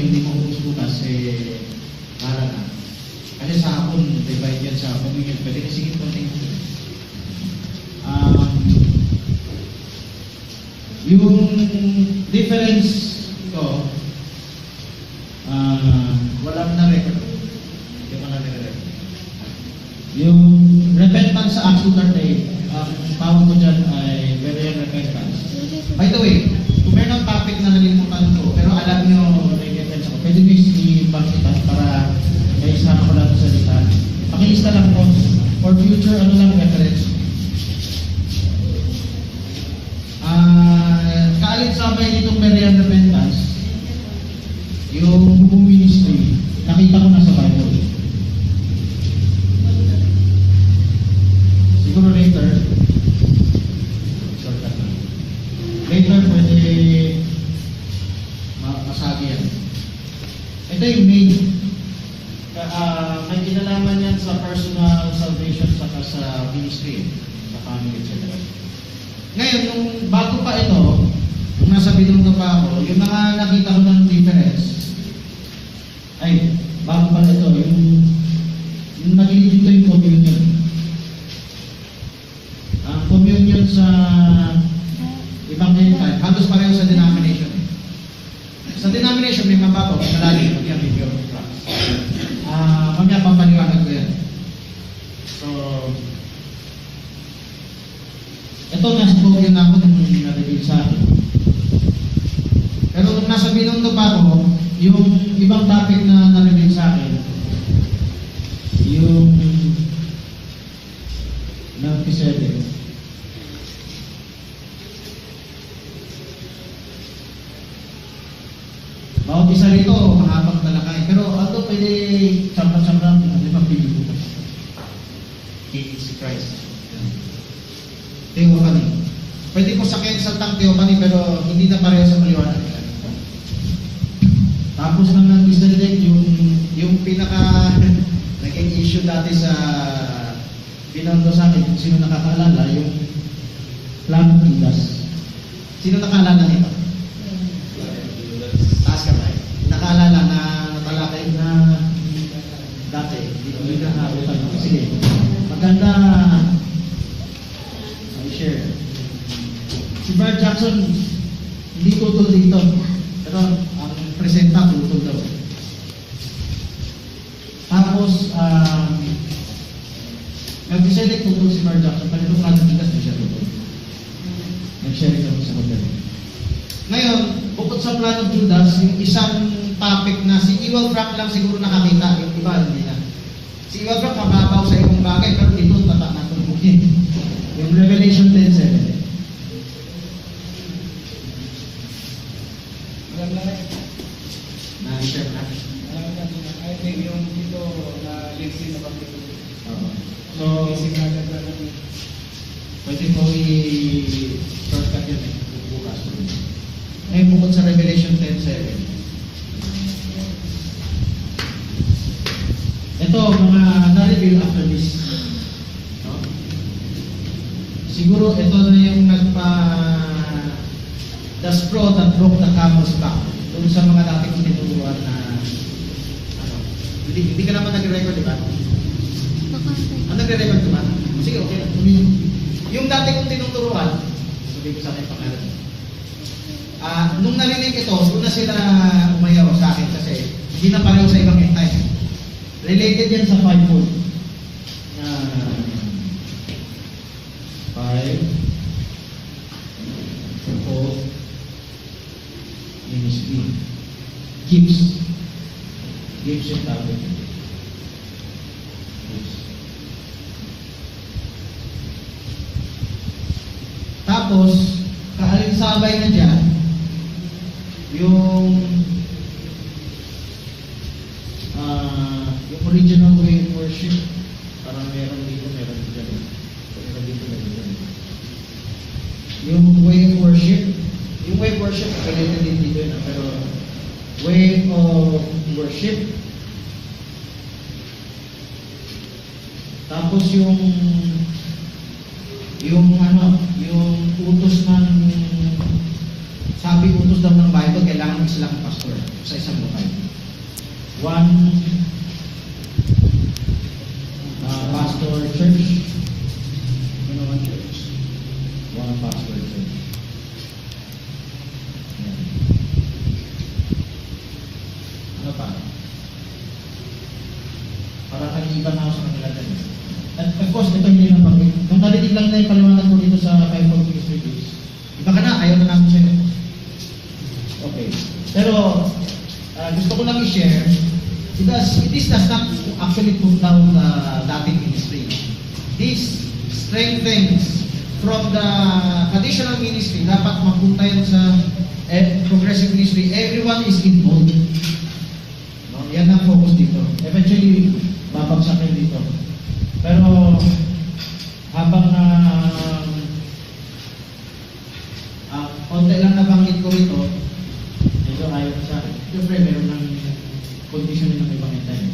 hindi mo ubus bukas, eh, para na. Kasi sa hapon, divide yan sa communion. Pwede na sige konting Um, yung difference ko, ah, walang na-record. Hindi ko na-record. Yung repentance sa Acts 2.38, ang tawag ko dyan ay very repentance. By the way, kung meron ng topic na nalimutan ko, pero alam nyo, may defense ako, pwede nyo i-bank kita para may isama ko lang sa listahan. Pakilista lang po, for future, ano lang reference. Ah, kaalit sabay nitong Marian Repentance, yung buong ministry, nakita ko na sa Bible. Siguro later, shortcut na. Later, pwede ma- masagi yan. Ito yung main. Ka- ah, may kinalaman yan sa personal salvation saka sa ministry, sa family, etc. Ngayon, nung bago pa ito, nasa Binondo pa ako, yung mga nakita ko ng difference, ay, bago pa ito, yung, yung naging dito yung communion. Ang communion sa ibang time, halos pareho sa denomination. Sa denomination, may mababaw, may malalim, may video. Ah, mamaya papaliwanag ko yan. So, ito nasa Bogyan ako nung narinig sa akin. Pero nung nasa Binondo pa ako, yung ibang topic na narinig sa akin, yung Melchizedek. Bawat isa rito, mahabang talakay. Pero ato pwede sampan-sampan, ano pa pili ko. Si Christ. Teopany. Pwede ko sakyan sa tang Teopany pero hindi na pareho sa maliwanag. Tapos ng Melchizedek, yung, yung pinaka naging issue dati sa Binondo sa akin, sino nakakaalala, yung Plano Judas. Sino nakaalala nito? Taas ka tayo. Nakaalala na natalakay na dati, hindi na naabutan. Sige, maganda I share. Si Brad Jackson, hindi tutol dito. Pero ang presenta tutol daw. Tapos, um, Nag-select tutol si Brad Jackson, pero itong natin bigas, di siya tutol. Nag-sharing kami sa hotel. Ngayon, of Judas, yung isang topic na si Ewell Frank lang siguro nakakita, yung iba hindi na. Si Ewell Frank mababaw sa ibang bagay, pero dito tata na. Yung Revelation 10.7. Alam na rin. Na-share na. Alam na rin. I think yung dito na Lexi na bakit. Oo. So, Lexi na agad na lang. pwede po i-shortcut yun eh, bukas. Ngayon, bukod sa Revelation 10.7. Ito, mga na-reveal after this. No? Siguro ito na yung nagpa the straw that broke the camel's back. Doon sa mga dating tinuruan na ano, hindi, hindi ka naman nag-record, di ba? Ang nagre-record ka ba? Sige, okay. Yung dati kong tinuturuan, sabi ko sa akin pangalan. Ah, nung narinig ito, doon na sila umayaw sa akin kasi hindi na pareho sa ibang time. Related yan sa fivefold. gives gives it out of tawag. Tapos yung yung ano, yung utos ng sabi utos daw ng Bible, kailangan isa lang pastor sa isang lugar. one uh, pastor church, Ginawan church. one pastor church. Yan. Ano pa? Para kaniban na ako sa kanila din. At of course, ito hindi lang pag Nung narinig lang na yung paliwanag ko dito sa 5 Ministry Days, iba ka na, ayaw na namin sa'yo. Okay. Pero, ah, i-share, because it is does not actually put down the dating ministry. This strengthens from the traditional ministry, dapat mapunta yan sa eh, progressive ministry. Everyone is involved. No? Yan ang focus dito. Eventually, babagsak yan dito. Pero, habang na ah, konti lang nabanggit ko rito, medyo ayaw sa akin. Siyempre, meron ng condition ng ibang time.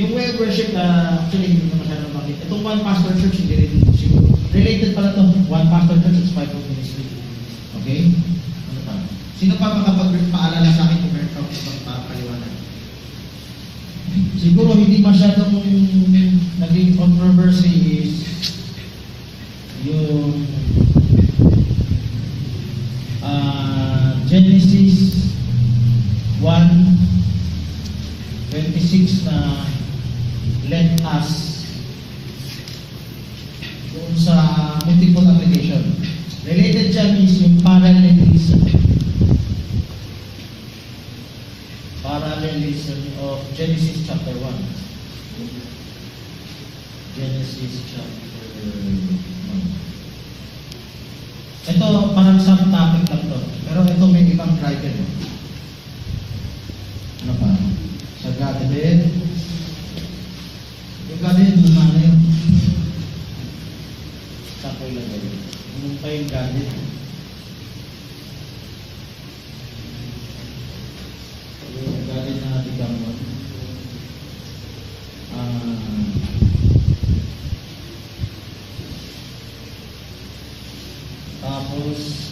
Yung way of worship, ah, actually, hindi ko masyadong nabanggit. Itong one pastor church, hindi rin siguro. Related pala to one pastor church, it's five of ministry. Okay? Ano pa? Sino pa makapagpaalala sa akin kung meron pa akong ibang pa- paliwanag? Siguro hindi masyadong naging controversy is doon sa multiple application. Related dyan is yung parallelism. Parallelism of Genesis chapter 1. Genesis chapter 1. Ito, parang subtopic lang to. Pero ito may ibang driver. Ano pa? Sa Godhead. Yung Godhead, luma na yun. Saan ko ilagay? Yung pa yung Godhead. Yung Godhead na become one. Ah... Tapos,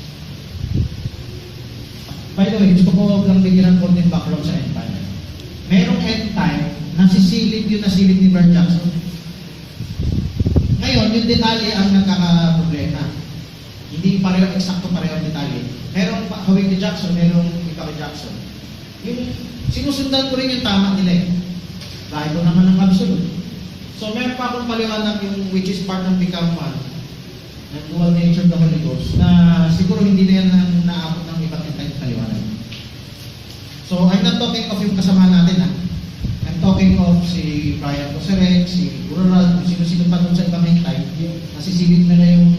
by the way, gusto ko lang bigyan ng konting background sa end time. Merong end time, nasisilip yung nasilip ni Bert Jackson. Ngayon, yung detalye ang nagkakaproblema. Hindi pareho, eksakto pareho ang detalye. Merong hawig ni Jackson, merong iba kay Jackson. Yung sinusundan ko rin yung tama nila eh. Dahil ko naman ang absolute. So meron pa akong paliwanag yung which is part ng Become One ng dual nature the Holy Ghost na siguro hindi na yan na naabot ng iba't ibang paliwanag. So, I'm not talking of yung kasama natin ha. I'm talking of si Brian Coserec, si Ural, kung sino-sino pa doon sa ibang hintay. Nasisilip na na yung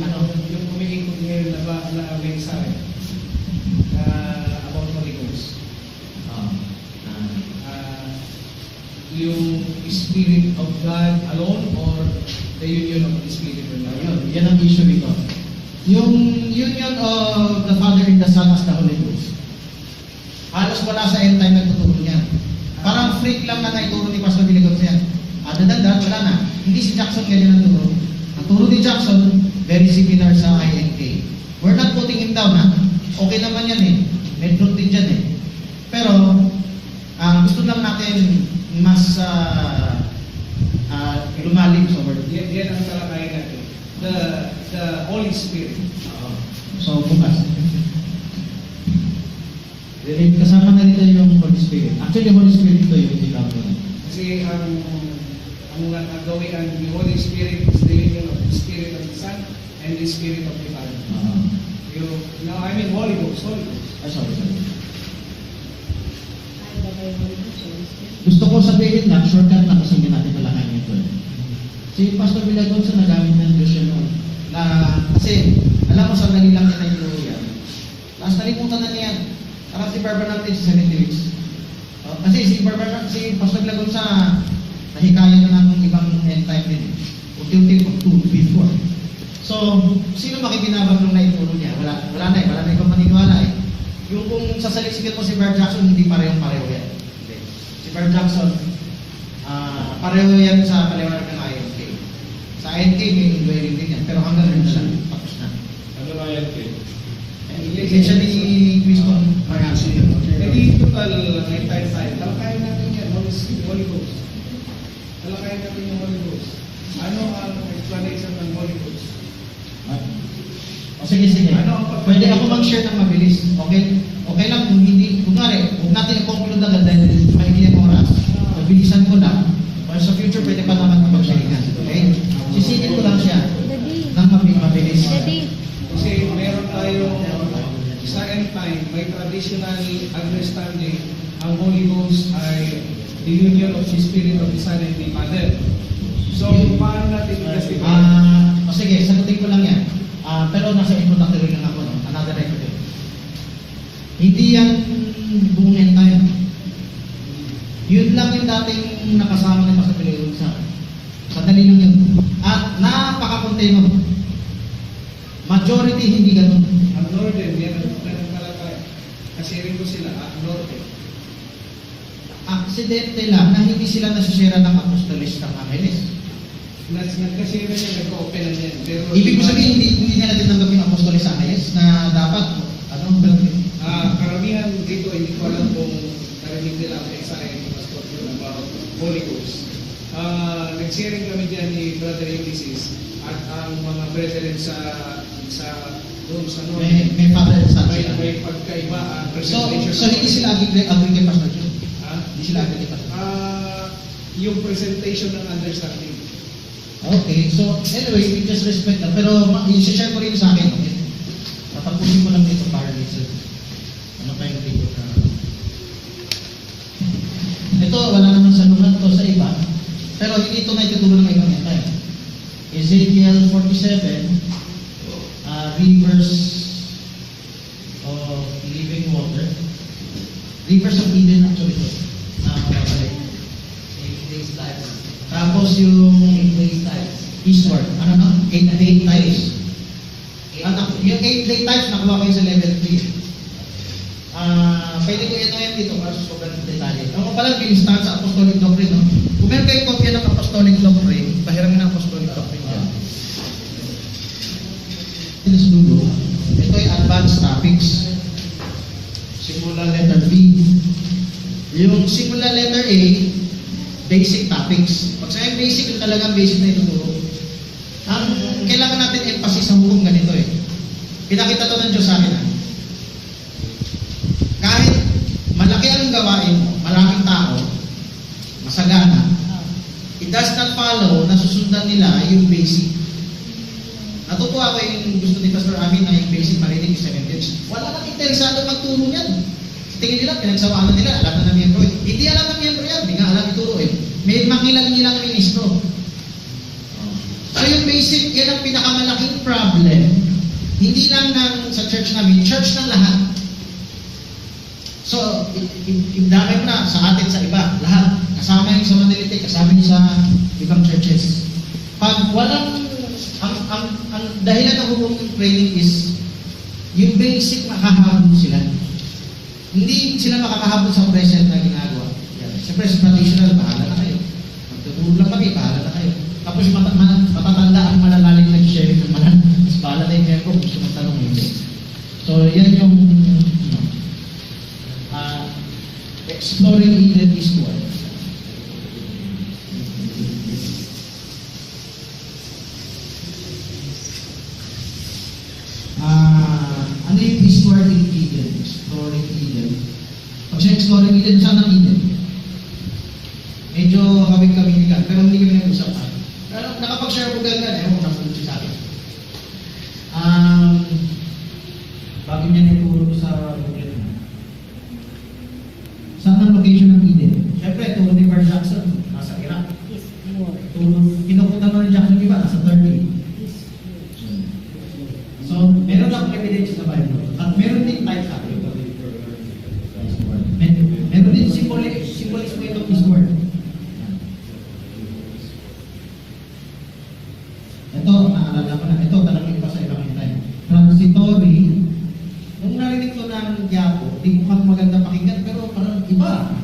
ano, Yung umiikot ngayon na ba na mensahe na about Holy Ghost. ah, ah, Ah, yung Spirit of God alone or the union of the Spirit of God? Ayun, yan ang issue dito. Yung union of the Father and the Son as the Holy. Halos wala sa end time nagtuturo niyan. Parang freak lang na naituro ni Pastor Billy Gonzo yan. Ah, dadandan, wala na. Hindi si Jackson ganyan ang turo. Ang turo ni Jackson, very similar sa INK. We're not putting him down, ha? Okay naman yan eh. May truth din dyan eh. Pero, ah, gusto lang natin mas ah, ah, lumalim sa word. Yan, yan ang talakayan natin. The, the Holy Spirit. So, bukas. Relate kasama na rito yung Holy Spirit. Actually, Holy Spirit ito yung ikaw ko. Kasi ang ang nagawin ang the Holy Spirit is the union of the Spirit of the Son and the Spirit of the Father. You, no, I mean Holy Ghost, Holy Ghost. Ah, sorry, sorry. Gusto ko sabihin lang, shortcut lang kasi hindi natin talakayin ito. Si Pastor Villagonsa nagamit ng Diyos yun noon. Na, kasi, alam mo sa lang niya na yung yan. Tapos nalimutan na niya yan. Parang si Barbara natin sa 70 weeks. Oh, kasi si Barbara, si Pastor Villagonsa, nahikaya na ng ibang end time din. Unti-unti pag two, before. So, sino makikinabangan nung naituro niya? Wala, wala na eh, wala na ibang maniniwala eh. Yung kung sasalisikin mo si Bert Jackson, hindi parehong pareho yan. Hindi. Si Bert Jackson, ah pareho yan sa paliwanag ng INK. Sa INK, may indwelling din yan. Pero hanggang rin na lang, tapos na. Ano na yan, Ken? Eh, total entire time. Talakayin natin yan, Holy Spirit, Holy Ghost. Talakayin natin yung Holy Ghost. Ano ang explanation ng Holy Ghost? O sige, sige. Ano ang pag- Pwede ako mag-share ng mabilis. Okay? Okay lang kung hindi, kunwari, huwag natin i-conclude agad dahil maigli ang oras. Mabilisan ko lang. Para sa future, pwede pa naman kapag-sharingan. Okay? Sisingin ko lang may traditional understanding ang Holy Ghost ay the union of the Spirit of the Son and the Father. So, paano natin i-justify? Ah, o sige, sagutin ko lang yan. Ah, pero nasa introductory lang ako, no? Another record. yun. Hindi yan buong end time. Yun lang yung dating nakasama ni Pastor Piliyon sa Sandali lang yun. At napaka-contain mo. Majority hindi ganun. yan ang ganun kalakay. Kasi rin ko sila, ah, Northern. Aksidente lang na hindi sila nasisira ng apostolis ng Angeles. Nas, nagkasira yan, nag-open na yan. Pero, Ibig ko sabihin, hindi, hindi nila tinanggap yung apostolis ng Angeles na dapat, ano, Ah, karamihan dito, hindi ko alam kung narinig nila ang mensahe ni Pastor Jun about Holy Ghost. Ah, nag-sharing kami dyan ni Brother Ulysses at ang mga brethren sa sa doon sa North. may, may son may, may pagkaiba ang So, presentation. so hindi sila agree, Pastor Joe? Ha? Hindi sila agree Joe? Ah, yung presentation ng understanding. Okay, so anyway, we just respect that. Pero ma- i-share ko rin sa akin. Okay? Tatapusin ko lang dito para dito. Ano pa yung dito na... Ito, wala naman sa lunan to sa iba. Pero hindi ito na itutulong ng ibang yata. eh. Ezekiel 47, uh, rivers of living water. Rivers of Eden actually ito. Na mababalik. Tapos yung eastward. Ano no? 8 day times. At ako- yung 8 day times nakuha yun sa level 3. Ah, pwede ko yan dito para sa sobrang detalye. Ako pala binistahan sa Apostolic Doctrine, no? Kung meron kayong kopya ng Apostolic Doctrine, pahiramin ng Apostolic Doctrine yan. Sa dulo. Ito ay advanced topics. Simula letter B. Yung simula letter A, basic topics. Pag sa basic, yung talagang basic na ituturo. Ang kailangan natin emphasis sa hukom ganito eh. Pinakita to ng Diyos sa akin ah. Kahit malaki ang gawain mo, maraming tao, masagana, it does not follow na susundan nila yung basic. Natutuwa ko yung gusto ni Pastor Amin na yung basic marinig seven days. Wala nang interesado magturo niyan. Tingin nila, pinagsawaan na nila, alam na ng miyembro. eh. Hindi alam ng miyembro yan, hindi nga alam ituro eh. May mangilang-ilang ministro. So yung basic, yan ang pinakamalaking problem. Hindi lang ng, sa church namin, church ng lahat. So, indamay na sa atin, sa iba, lahat. Kasama yung sa Manilite, kasama yung sa ibang churches. Pag walang, ang, ang, ang dahilan ng ng training is, yung basic makahabol sila. Hindi sila makakahabol sa present na ginagawa. Yan. Siyempre, sa traditional, bahala na kayo. Magtutulog lang kami, bahala na kayo. Tapos yung mata, man, matatanda ang malalalim nag-sharing ng malan. Tapos bahala na yung member kung gusto magtanong hindi. So, yan yung, ano, ah, exploring Eden Eastward. Ah, ano in Eden? Exploring Eden. Pag siya exploring Eden, saan ang Eden? Medyo kawig-kawig ka, pero hindi kami nag-usapan. Pero nakapag-share ko ganyan, eh, kung napunod sa akin. Um, bago niya naituro ko sa booklet mo. Saan ang location ng Eden? Siyempre, turo ni Bar Jackson, nasa Iraq. Turo, kinukuta mo ni Jackson, di ba? Nasa Turkey. So, meron akong evidence sa Bible. At meron din type sa akin. Mer meron din symboli symbolism ito is word. Ito, naalala ko na. Ito, talagang iba sa ibang time. Transitory. Nung narinig ko ng Yapo, di mukhang maganda pakinggan, pero parang iba.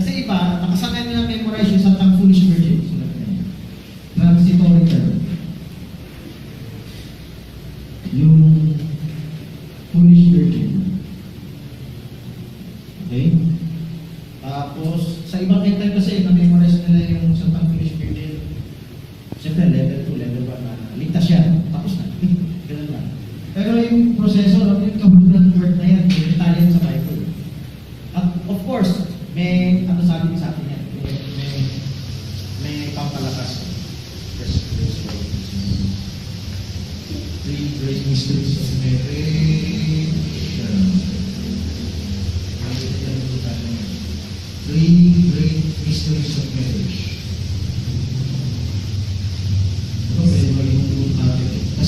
Kasi iba, nakasanay nila memorize yung Santang Foolish Virgin. Sulat niya. Transitory term. Yung foolish virgin. Tapos, sa ibang enter kasi, na-memorize nila yung sa Pangilish Virgin. Siyempre, level 2, level 1 na ligtas yan. Tapos na. Ganun lang. Pero yung proseso,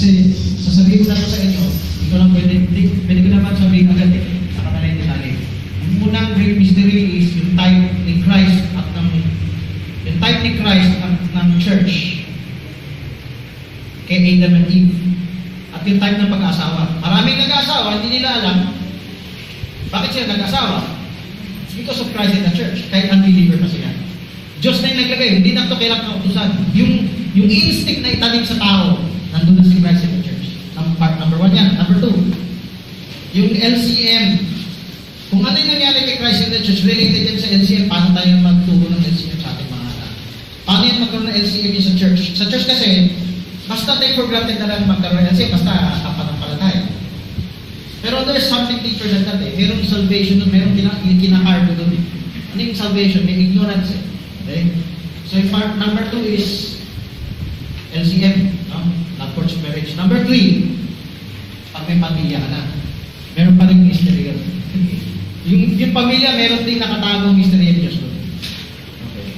Kasi sasabihin ko na sa inyo, hindi lang pwede, hindi, pwede ko naman sabihin agad eh. Saka na rin detalye. Ang unang great mystery is yung type ni Christ at ng yung type ni Christ at ng church kay Adam and Eve. At yung type ng pag-asawa. Maraming nag-asawa, hindi nila alam bakit sila nag-asawa. Because of Christ and the church. Kahit unbeliever pa sila. Diyos na yung naglagay, hindi na ito kailangan ng utusan. Yung, yung instinct na itanim sa tao, nandun na si Christ and the church. Part, number one yan. Number two, yung LCM. Kung ano yung nangyari kay Christ and the church, related yan sa LCM, paano tayo magturo ng LCM sa ating mga anak? Paano yan magkaroon ng LCM yun sa church? Sa church kasi, basta take for granted na lang magkaroon ng LCM, basta kapanampalataya. Pero there's something deeper than that eh. Merong salvation doon, merong kina, yung kinakargo doon eh. Ano yung salvation? May ignorance eh. Okay? So yung part number two is LCM, no? Marriage. Number three, pag may pamilya ka na, meron pa rin mystery yun. yung, yung pamilya, meron din nakatagong mystery yun Diyos doon. Okay.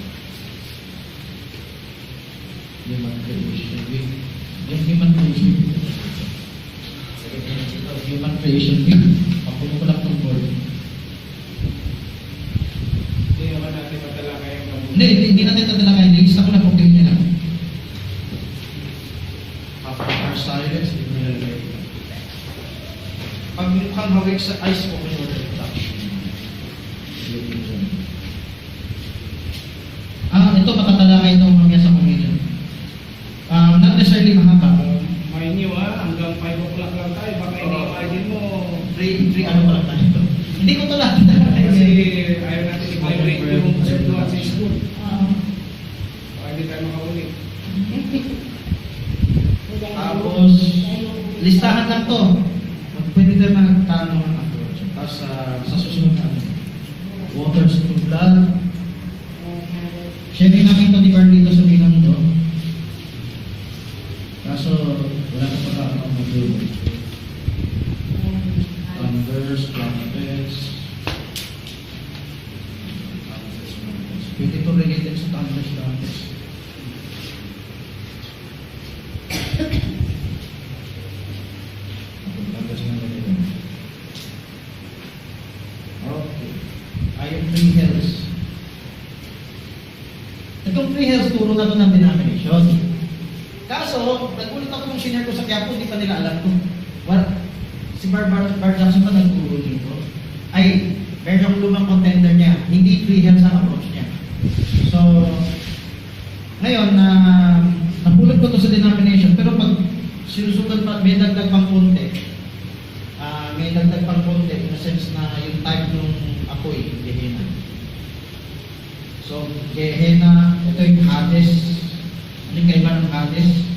Human creation. Yung human creation. Human creation week. Papuno ko lang itong board. Hindi naman natin matalakay ang kabuluhan. Hindi, hindi, hindi natin tatala kayo. Nilista ko na problem niya lang. After our silence, hindi mo nalalagay ito. Pag sa ice, open your touch. Ah, ito matatalakay ito mamaya sa communion. Ah, not necessarily mahaba. May niyo ah, hanggang 5 o'clock lang tayo. Baka ini-imagine mo. Free, free ano pa lang tayo. Hindi ko ito lahat. Kasi ayaw natin i-vibrate yung serduhan sa school. Ah, Baka hindi tayo makaulit. Tapos, listahan lang to. Pwede tayo magtanong. Tapos sa sa susunod natin. Waters to blood. Sharing namin ito ni Carlito sa Binondo. Kaso, wala na pala akong mag-do. Thunders, trumpets. Pwede ito related sa thunders, trumpets. Thunders na related. Okay. Ayun, three hells. Itong three hells, turo na to ng denomination. Kaso, nagulat ako nung sa Quiapo, hindi pa nila alam to. What? Si Bar, Bar, Bar Jackson pa nagturo dito. Ay, meron lumang contender niya. Hindi hells ang approach niya. So, ngayon, na napulot ko to sa denomination, pero pag sinusunod pa, may dagdag pang konti. Ah, may dagdag pang konti in a sense na yung type nung apoy, Gehenna. So, Gehenna, ito yung Hades. Ano yung kaiba ng Hades?